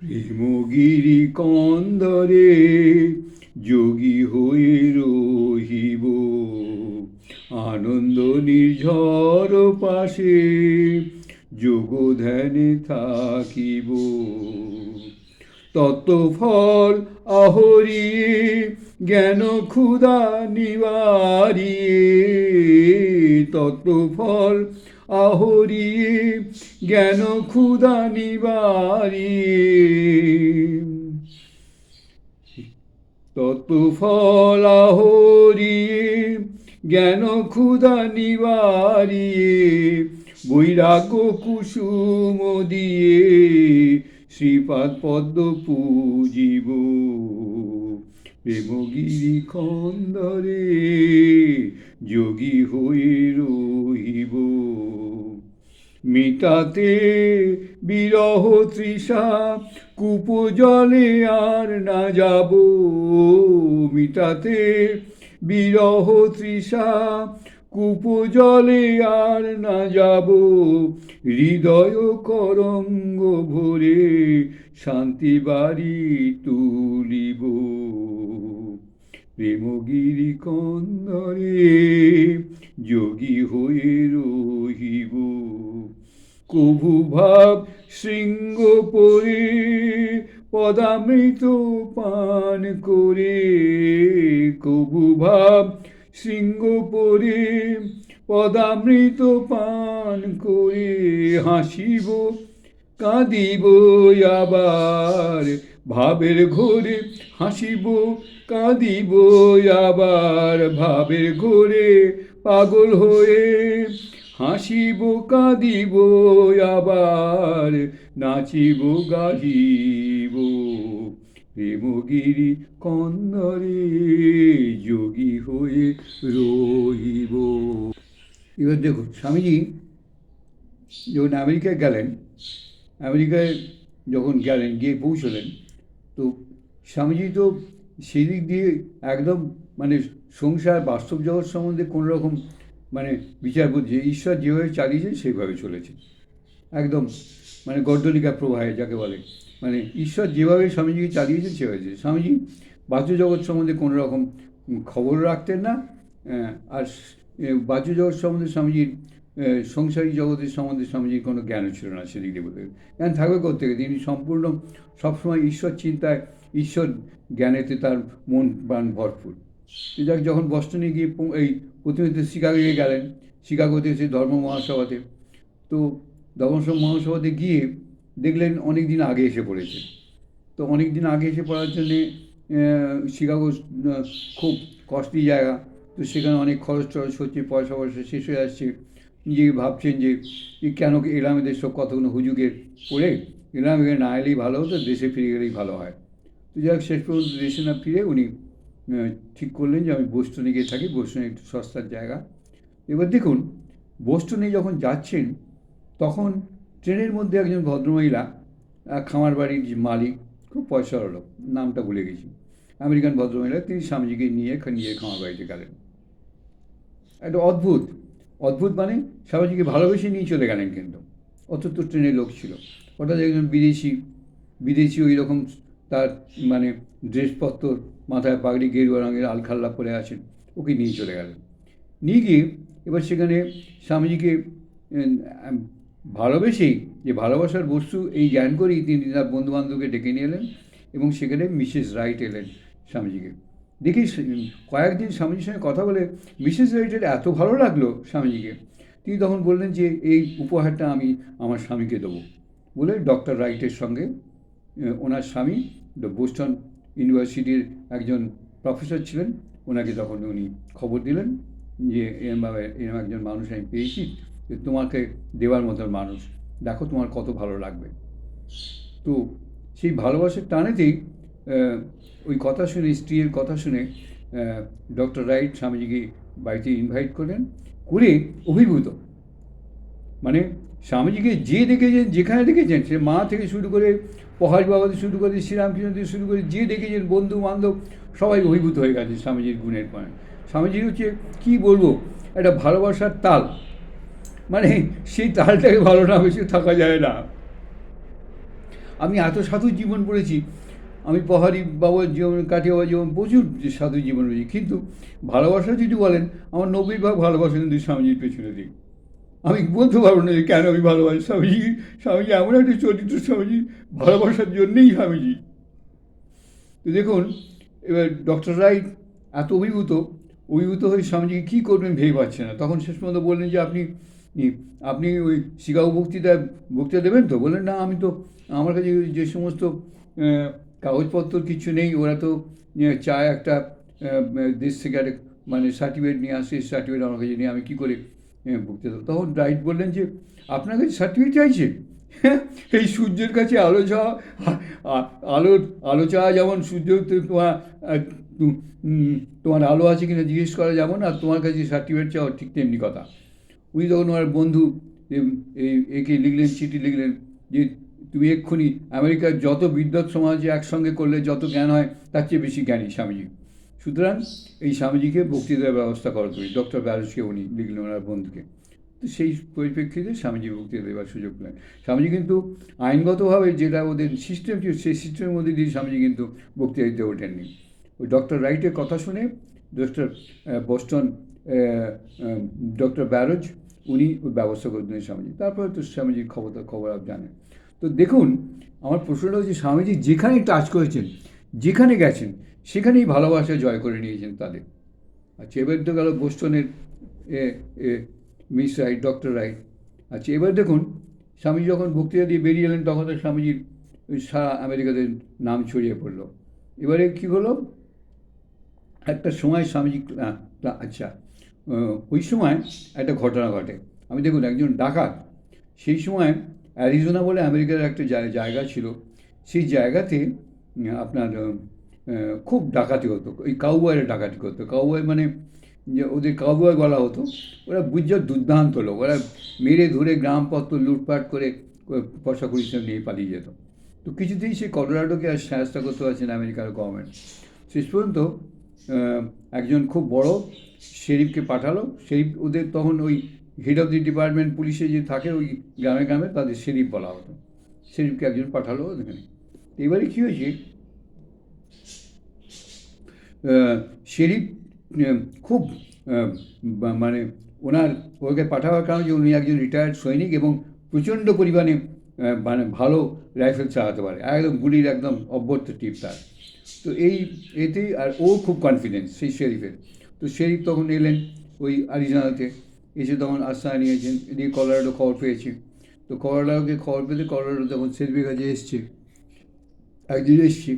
প্রেমগিরি কন্দরে যোগী হয়ে রহিব। আনন্দ নির্ঝর পাশে যোগ ধ্যানে থাকিব। তত্ত্বফল আহরিয়ে জ্ঞান ক্ষুদা নিবারিয়ে। তত্ত্বফল আহরিয়ে জ্ঞান ক্ষুদা নিবারিয়ে তত্ত্বফল আহরিয়ে জ্ঞান ক্ষুদা নিবারিয়ে বৈরাগ্য কুসুম দিয়ে শ্রীপাদ পদ্ম পূজিব। প্রেমগিরি খন্দরে যোগী হয়ে রহিব। মিটাতে বিরহ তৃষা কূপ জলে আর না যাব। মিটাতে বিরহ তৃষা কূপ জলে আর না যাব। হৃদয় করঙ্গ ভরে শান্তি বাড়ি তুলিব। প্রেমগিরি কন্দরে যোগী হয়ে রহিব। কভু ভাব শৃঙ্গ পরে পদামৃত পান করে, কভু ভাব শৃঙ্গ পরে পদামৃত পান করে হাসিব, কাঁদিব আবার। ভাবের ঘোরে হাসিব কাঁদিব আবার ভাবের ঘোরে পাগল হয়ে। হাসিব কাঁদিব আবার, নাচিব, গাহিব। প্রেমগিরি কন্দরে যোগী হয়ে রহিব এবার দেখুন, স্বামীজি যখন আমেরিকায় গেলেন, আমেরিকায় যখন গেলেন, গিয়ে পৌঁছলেন, তো স্বামীজি তো সেদিক দিয়ে একদম মানে সংসার, বাস্তব জগৎ সম্বন্ধে কোনো রকম মানে বিচার বুদ্ধি ঈশ্বর যেভাবে চালিয়েছেন, সেইভাবে চলেছে। একদম মানে গর্দলিকা প্রবাহে যাকে বলে। মানে ঈশ্বর যেভাবে স্বামীজিকে চালিয়েছেন, সেভাবে স্বামীজি বাহ্য জগৎ সম্বন্ধে কোনো রকম খবর রাখতেন না আর বাহ্য জগৎ সম্বন্ধে স্বামীজির সংসারী জগতের সম্বন্ধে স্বামীজির কোনো জ্ঞানও ছিল না সেদিক দিয়ে বলতে। জ্ঞান থাকবে কোথেকে তিনি সম্পূর্ণ সবসময় ঈশ্বর চিন্তায়, ঈশ্বর জ্ঞানেতে তার মন প্রাণ ভরপুর। যাক যখন বস্টনে গিয়ে এই তো শিকাগোয় গেলেন, শিকাগোতে এসে ধর্ম মহাসভাতে, তো ধর্ম মহাসভাতে গিয়ে দেখলেন অনেক দিন আগে এসে পড়েছে। তো অনেক দিন আগে এসে পড়ার জন্যে শিকাগো খুব কস্টলি জায়গা। তো সেখানে অনেক খরচ টরচ হচ্ছে, পয়সা পয়সা শেষ হয়ে আসছে। নিজে ভাবছেন যে কেন কি এলাম এদের সব কতগুলো হুজুগের পড়ে? এলাম না এলেই ভালো হতো, দেশে ফিরে গেলেই ভালো হয়। তো যাই হোক, শেষ পর্যন্ত দেশে না ফিরে উনি ঠিক করলেন যে আমি বোস্টনে গিয়ে থাকি বোস্টনে একটু সস্তার জায়গা। এবার দেখুন বোস্টনে যখন যাচ্ছেন, তখন ট্রেনের মধ্যে একজন ভদ্রমহিলা খামার বাড়ির মালিক, খুব পয়সা হলো নামটা ভুলে গেছি। আমেরিকান ভদ্রমহিলা, তিনি স্বামীজিকে নিয়ে নিয়ে খামার বাড়িতে গেলেন। একটা অদ্ভুত অদ্ভুত মানে স্বামীজিকে ভালোবেসে নিয়ে চলে গেলেন কিন্তু অথচ ট্রেনের লোক ছিল। হঠাৎ একজন বিদেশি বিদেশি ওই রকম তার মানে ড্রেসপত্র মাথায় পাগড়ি গেরুয়া রঙের আলখাল্লা পরে আছেন। ওকে নিয়ে চলে গেলেন। নিয়ে গিয়ে এবার সেখানে স্বামীজিকে ভালোবেসেই যে ভালোবাসার বস্তু এই জ্ঞান করেই তিনি তার বন্ধুবান্ধবকে ডেকে নিয়ে এলেন এবং সেখানে মিসেস রাইট এলেন স্বামীজিকে। দেখি কয়েকদিন স্বামীজির সঙ্গে কথা বলে মিসেস রাইটের এত ভালো লাগল স্বামীজিকে। তিনি তখন বললেন যে, এই উপহারটা আমি আমার স্বামীকে দেবো। বলে ডক্টর রাইটের সঙ্গে ওনার স্বামী বোস্টন ইউনিভার্সিটির একজন প্রফেসর ছিলেন। ওনাকে তখন উনি খবর দিলেন যে, এরমভাবে, এরম একজন মানুষ আমি পেয়েছি তোমাকে দেওয়ার মতন মানুষ। দেখো তোমার কত ভালো লাগবে। তো সেই ভালোবাসার টানেতেই ওই কথা শুনে, স্ত্রীর কথা শুনে ডক্টর রাইট স্বামীজিকে বাড়িতে ইনভাইট করলেন। করে অভিভূত। মানে স্বামীজিকে যে দেখেছেন, যেখানে দেখেছেন, সে মা থেকে শুরু করে পহাজ বাবা শুরু করে শ্রীরামকৃষ্ণ থেকে শুরু করে যে দেখেছেন বন্ধু বান্ধব, সবাই অভিভূত হয়ে গেছে স্বামীজির গুণের পরে স্বামীজির হচ্ছে, কী বলব, একটা ভালোবাসার তাল। মানে সেই তালটাকে ভালো না বেশি থাকা যায় না। আমি এত সাধু জীবন পড়েছি, আমি পাহাড়ি বাবার জীবন কাটিয়ে বাবার জীবন প্রচুর সাধু জীবন রয়েছে। কিন্তু ভালোবাসা যদি বলেন, আমার নব্বই ভাগ ভালোবাসা কিন্তু স্বামীজির পেছনে দিই আমি বলতে পারব না যে কেন আমি ভালোবাসি স্বামীজি। স্বামীজি এমন একটা চরিত্র স্বামীজি, ভালোবাসার জন্যেই স্বামীজি। তো দেখুন, এবার ডক্টর রাইট এত অভিভূত অভিভূত হয়ে স্বামীজিকে কী করবেন ভেবে পাচ্ছে না। তখন শেষ পর্যন্ত বললেন যে আপনি আপনি ওই শিকাগো বক্তৃতা বক্তৃতা দেবেন তো? বললেন, না, আমি তো, আমার কাছে যে সমস্ত কাগজপত্র কিছু নেই। ওরা তো চায় একটা দেশ থেকে একটা মানে সার্টিফিকেট নিয়ে আসে সার্টিফিকেট আমার কাছে নিয়ে আমি কী করে বক্তৃতা তখন রাইট বললেন যে, আপনার কাছে সার্টিফিকেট চাইছে? এই সূর্যের কাছে আলো চাওয়া আলো আলো চাওয়া যেমন সূর্য তোমার তোমার আলো আছে কিনা জিজ্ঞেস করা যেমন আর তোমার কাছে সার্টিফিকেট চাওয়া, ঠিক তেমনি কথা। উনি তখন ওনার বন্ধু এই একে লিখলেন, চিঠি লিখলেন যে, তুমি এক্ষুনি আমেরিকার যত বিদ্যৎ সমাজে একসঙ্গে করলে যত জ্ঞান হয়, তার চেয়ে বেশি জ্ঞানী, স্বামীজি। সুতরাং এই স্বামীজিকে বক্তৃতার ব্যবস্থা করো তুমি ডক্টর ব্যারসকে উনি লিখলেন ওনার বন্ধুকে, তো সেই পরিপ্রেক্ষিতে স্বামীজি বক্তৃতা দেওয়ার সুযোগ পেলেন। স্বামীজি কিন্তু আইনগতভাবে যেটা ওদের সিস্টেম ছিল, সেই সিস্টেমের মধ্যে দিয়ে স্বামীজি কিন্তু বক্তৃতা দিতে ওঠেননি। ওই ডক্টর রাইটের কথা শুনে, ডক্টর বস্টন ডক্টর ব্যারোজ উনি ওই ব্যবস্থা করে দিলেন স্বামীজি। তারপরে তো স্বামীজির খবর খবর আপ জানেন। তো দেখুন, আমার প্রশ্নটা হচ্ছে স্বামীজি যেখানে টাচ করেছেন, যেখানে গেছেন সেখানেই ভালোবাসা জয় করে নিয়েছেন তাদের। আচ্ছা এবার তো গেল বোস্টনের মিস রাইট, ডক্টর রাইট। আচ্ছা এবার দেখুন, স্বামীজি যখন বক্তৃতা দিয়ে বেরিয়ে এলেন, তখন তো স্বামীজির সারা আমেরিকাতে নাম ছড়িয়ে পড়ল। এবারে কী হলো? একটা সময় স্বামীজি আচ্ছা ওই সময় একটা ঘটনা ঘটে। আমি দেখুন, একজন ডাকাত, সেই সময় অ্যারিজোনা বলে আমেরিকার একটা জায়- জায়গা ছিল। সেই জায়গাতে, আপনার খুব ডাকাতি হতো ওই কাউবয়ের ডাকাতি করতো। কাউবয় মানে যে ওদের কাউবয় বলা হতো, ওরা বুঝার দুর্দান্ত লোক। ওরা মেরে ধরে গ্রামপত্র লুটপাট করে পয়সা কুড়ি সব নিয়ে পালিয়ে যেত। তো কিছুতেই সে কলোরাডোকে আর সাহায্য করতে পারছেন আমেরিকার গভর্নমেন্ট শেষ পর্যন্ত একজন খুব বড় শেরিফকে পাঠালো। শেরিফ ওদের তখন ওই হেড অফ দি ডিপার্টমেন্ট পুলিশে যে থাকে, ওই গ্রামে গ্রামে তাদের শেরিফ বলা হতো। শেরিফকে একজন পাঠালো ওখানে। এবারে কী হয়েছে শেরিফ খুব মানে ওনার ওকে পাঠাবার কারণ যে উনি একজন রিটায়ার্ড সৈনিক এবং প্রচণ্ড পরিমাণে মানে ভালো রাইফেল চালাতে পারে। একদম গুলির একদম অভ্যর্থ টিপ তার। তো এই এতেই আর ও খুব কনফিডেন্স সেই শেরিফের তো শেরিফ তখন এলেন ওই আরিজোনাতে এসে তখন আশ্রয় নিয়েছেন, এদিকে কলোরাডো খবর পেয়েছে। তো কলোরাডোকে খবর পেতে কলোরাডো তখন শেরিফের কাছে এসছে। একদিন এসছি।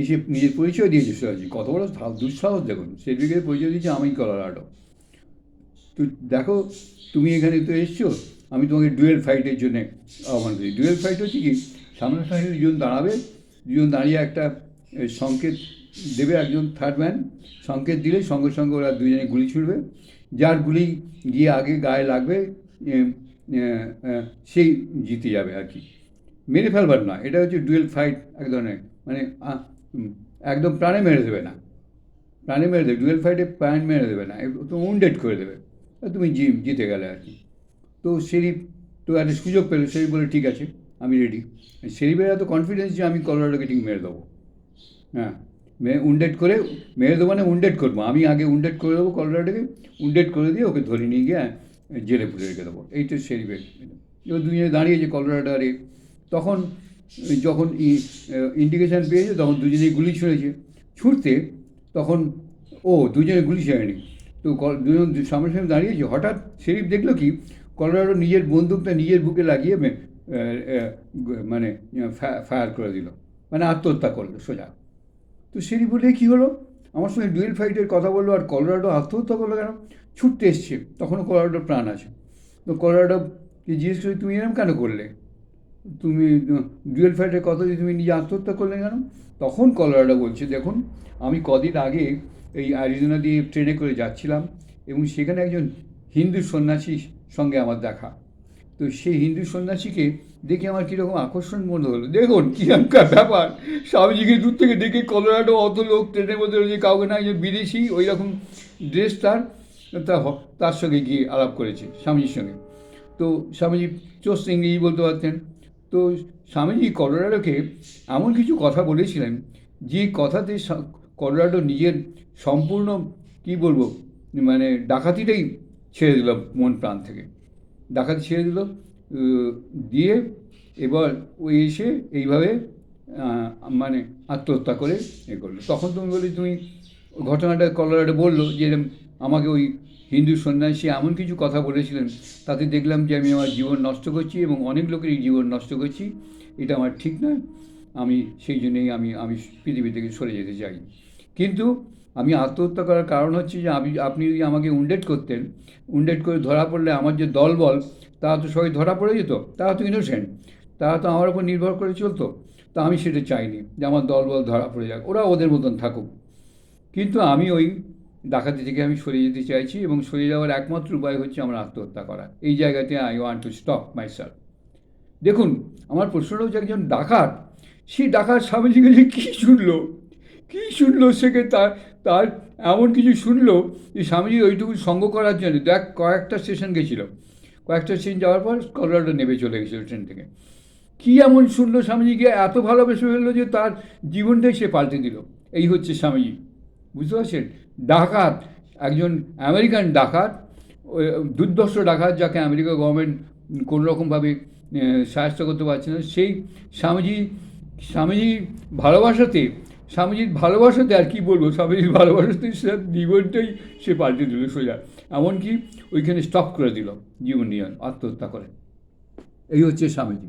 এসে নিজের পরিচয় দিয়েছে সোজাজি কত বড় দুঃসাহস দেখুন। সেদিকে পরিচয় দিয়েছে আমি কলোরাডো তো দেখো, তুমি এখানে তো এসছো, আমি তোমাকে ডুয়েল ফাইটের জন্য আহ্বান করি। ডুয়েল ফাইট হচ্ছে কি সামনাসামনি দুজন দাঁড়াবে, দুজন দাঁড়িয়ে একটা সংকেত দেবে একজন থার্ড ম্যান সংকেত দিলে সঙ্গে সঙ্গে ওরা দুজনে গুলি ছুড়বে। যার গুলি গিয়ে আগে গায়ে লাগবে সেই জিতে যাবে আর কি। মেরে ফেলবার না, এটা হচ্ছে ডুয়েল ফাইট এক ধরনের মানে একদম প্রাণে মেরে দেবে না। প্রাণে মেরে দেবে ডুয়েল ফাইটে প্রাণ মেরে দেবে না তো উন্ডেড করে দেবে। তুমি জি জিতে গেলে আর কি। তো শেরিফ তো একটা সুযোগ পেল শেরিফ বলে, ঠিক আছে, আমি রেডি শেরিফের এত কনফিডেন্স যে আমি কলোরাডোকে ঠিক মেরে দেবো। হ্যাঁ মেয়ে উন্ডেড করে, মেরে দেবো মানে উন্ডেড করব। আমি আগে উন্ডেড করে দেবো কলোরাডোকে উন্ডেড করে দিয়ে ওকে ধরে নিয়ে গিয়ে জেলে পুরে রেখে দেবো। এইটা শেরিফের এবার দুজনে দাঁড়িয়েছে কলোরাডো আরে তখন যখন ইন্ডিকেশান পেয়েছে, তখন দুজনেই গুলি ছুঁড়েছে। ছুটতে তখন, ও, দুজনে গুলি ছেড়েনি। তো দুজন সামনে দাঁড়িয়েছে। হঠাৎ শেরিফ দেখল কি, কলোরাডো নিজের বন্দুকটা নিজের বুকে লাগিয়ে মানে ফায়ার করে দিল। মানে আত্মহত্যা করল সোজা। তো শেরিফ বলে কী হলো? আমার সঙ্গে ডুয়েল ফাইটের কথা বলল আর কলোরাডো আত্মহত্যা করল কেন? ছুটতে এসছে। তখনও কলোরাডোর প্রাণ আছে। তো কলোরাডোকে জিজ্ঞেস করি তুমি এরকম কেন করলে? তুমি ডুয়েল ফাইটের কথা যদি তুমি নিজে আত্মহত্যা করলে কেন? তখন কলোরাডো বলছে, দেখুন, আমি কদিন আগে এই আরিজোনা দিয়ে ট্রেনে করে যাচ্ছিলাম এবং সেখানে একজন হিন্দু সন্ন্যাসীর সঙ্গে আমার দেখা। তো সেই হিন্দু সন্ন্যাসীকে দেখে আমার কীরকম আকর্ষণ মনে হলো। দেখুন কীরকম ব্যাপার। স্বামীজিকে দূর থেকে দেখে কলোরাডো অত লোক ট্রেনের মধ্যে রয়েছে, কাউকে না, একজন বিদেশি, ওই রকম ড্রেস তার তার সঙ্গে গিয়ে আলাপ করেছে স্বামীজির সঙ্গে। তো স্বামীজি চোস্ত ইংরেজি বলতে পারতেন তো স্বামীজি কলোরাডোকে এমন কিছু কথা বলেছিলেন, যে কথাতে কলোরাডো নিজের সম্পূর্ণ, কি বলব মানে ডাকাতিটাই ছেড়ে দিল মন প্রাণ থেকে। ডাকাতি ছেড়ে দিল দিয়ে এবার ওই এসে এইভাবে মানে আত্মহত্যা করে এ করল। তখন তুমি বলি তুমি ঘটনাটা কলোরাডো বলল যে, আমাকে ওই হিন্দু সন্ন্যাসী এমন কিছু কথা বলেছিলেন, তাতে দেখলাম যে আমি আমার জীবন নষ্ট করছি এবং অনেক লোকেরই জীবন নষ্ট করছি। এটা আমার ঠিক নয়। আমি সেই জন্যেই আমি আমি পৃথিবী থেকে সরে যেতে চাই। কিন্তু আমি আত্মহত্যা করার কারণ হচ্ছে যে আমি আপনি যদি আমাকে উন্ডেট করতেন, উন্ডেট করে ধরা পড়লে আমার যে দলবল তারা তো সবাই ধরা পড়ে যেত তারা তো ইনোসেন্ট তারা তো আমার উপর নির্ভর করে চলতো। তা আমি সেটা চাইনি যে আমার দলবল ধরা পড়ে যাক, ওরা ওদের মতন থাকুক। কিন্তু আমি ওই ডাকাতি থেকে আমি সরে যেতে চাইছি এবং সরে যাওয়ার একমাত্র উপায় হচ্ছে আমার আত্মহত্যা করা। এই জায়গাতে I want to stop myself দেখুন, আমার প্রশ্নটা হচ্ছে একজন ডাকাত, সেই ডাকাত স্বামীজি কাছে কী শুনলো? কী শুনলো সেকে তার তার এমন কিছু শুনলো যে স্বামীজি ওইটুকু সঙ্গ করার জন্য? দেখ, কয়েকটা স্টেশন গেছিল। কয়েকটা স্টেশন যাওয়ার পর কলোরাডো নেমে চলে গেছিল ট্রেন থেকে। কী এমন শুনলো স্বামীজিকে? এত ভালোবেসে ফেলল যে তার জীবনটাই সে পাল্টে দিল। এই হচ্ছে স্বামীজি। বুঝতে পারছেন? ডাকাত, একজন আমেরিকান ডাকাত দুর্দর্শ ডাকাত যাকে আমেরিকা গভর্নমেন্ট কোনো রকমভাবে সাহায্য করতে পারছে না, সেই স্বামীজি স্বামীজির ভালোবাসাতে স্বামীজির ভালোবাসাতে আর কি বলব, স্বামীজির ভালোবাসাতে সে জীবনটাই সে পাল্টে দিল সোজা। এমনকি ওইখানে স্টপ করে দিল, জীবন নিয়ে আত্মহত্যা করে। এই হচ্ছে স্বামীজি।